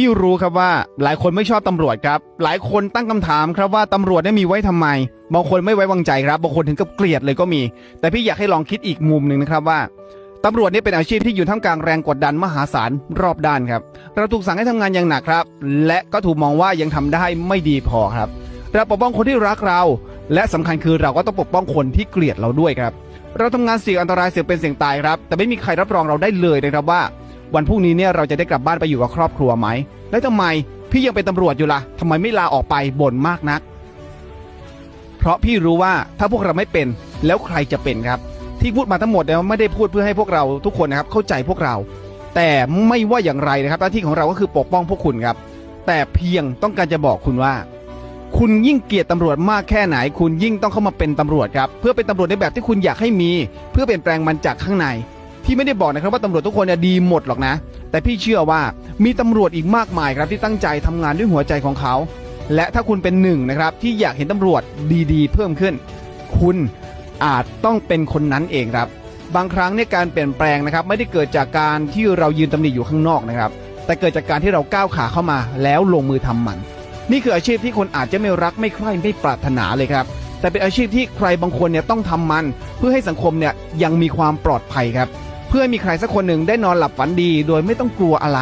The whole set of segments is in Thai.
พี่รู้ครับว่าหลายคนไม่ชอบตำรวจครับ หลายคนตั้งคำถามครับว่าตำรวจเนี่ยมีไว้ทำไม บางคนไม่ไว้วางใจครับบางคนถึงกับเกลียดเลยก็มี แต่พี่อยากให้ลองคิดอีกมุมหนึ่งนะครับว่าตำรวจนี่เป็นอาชีพที่อยู่ท่ามกลางแรงกดดันมหาศาลรอบด้านครับ เราถูกสั่งให้ทำงานอย่างหนักครับ และก็ถูกมองว่ายังทำได้ไม่ดีพอครับเราปกป้องคนที่รักเรา และสำคัญคือเราก็ต้องปกป้องคนที่เกลียดเราด้วยครับ เราทำงานเสี่ยงอันตรายเสี่ยงเป็นเสี่ยงตายครับ แต่ไม่มีใครรับรองเราได้เลยนะครับว่า วันพรุ่งนี้เนี่ยเราจะได้กลับบ้านไปอยู่กับครอบครัวไหม และทำไมพี่ยังเป็นตำรวจอยู่ล่ะทำไมไม่ลาออกไปบ่นมากนัก เพราะพี่รู้ว่าถ้าพวกเราไม่เป็นแล้วใครจะเป็นครับ ที่พูดมาทั้งหมดเนี่ยไม่ได้พูดเพื่อให้พวกเราทุกคนนะครับเข้าใจพวกเรา แต่ไม่ว่าอย่างไรนะครับหน้าที่ของเราก็คือปกป้องพวกคุณครับ แต่เพียงต้องการจะบอกคุณว่า คุณยิ่งเกลียดตำรวจมากแค่ไหน คุณยิ่งต้องเข้ามาเป็นตำรวจครับเพื่อเป็นตำรวจในแบบที่คุณอยากให้มี เพื่อเปลี่ยนแปลงมันจากข้างใน พี่ไม่ได้บอกนะครับว่าตำรวจทุกคนเนี่ยดีหมดหรอกนะ แต่พี่เชื่อว่ามีตำรวจอีกมากมายครับที่ตั้งใจทำงานด้วยหัวใจของเขา และถ้าคุณเป็นหนึ่งนะครับที่อยากเห็นตำรวจดีๆ เพิ่มขึ้น คุณอาจต้องเป็นคนนั้นเองครับ บางครั้งเนี่ยการเปลี่ยนแปลงนะครับ ไม่ได้เกิดจากการที่เรายืนตำหนิอยู่ข้างนอกนะครับ แต่เกิดจากการที่เราก้าวขาเข้ามาแล้วลงมือทำมัน นี่คืออาชีพที่คนอาจจะไม่รักไม่ใคร่ไม่ปรารถนาเลยครับแต่เป็นอาชีพที่ใครบางคนเนี่ยต้องทำมัน เพื่อให้สังคมเนี่ยยังมีความปลอดภัยครับ เพื่อมีใครสักคนหนึ่งได้นอนหลับฝันดี โดยไม่ต้องกลัวอะไร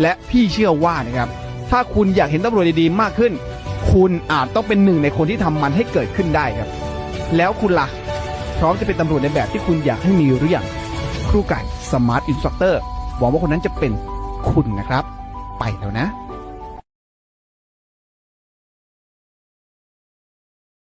และพี่เชื่อว่านะครับ ถ้าคุณอยากเห็นตำรวจดีๆมากขึ้น คุณอาจต้องเป็นหนึ่งในคนที่ทำมันให้เกิดขึ้นได้ครับ แล้วคุณล่ะ พร้อมจะเป็นตำรวจในแบบที่คุณอยากให้มีหรือยังครูไก่สมาร์ทอินสตรัคเตอร์หวังว่าคนนั้นจะเป็นคุณนะครับ ไปแล้วนะ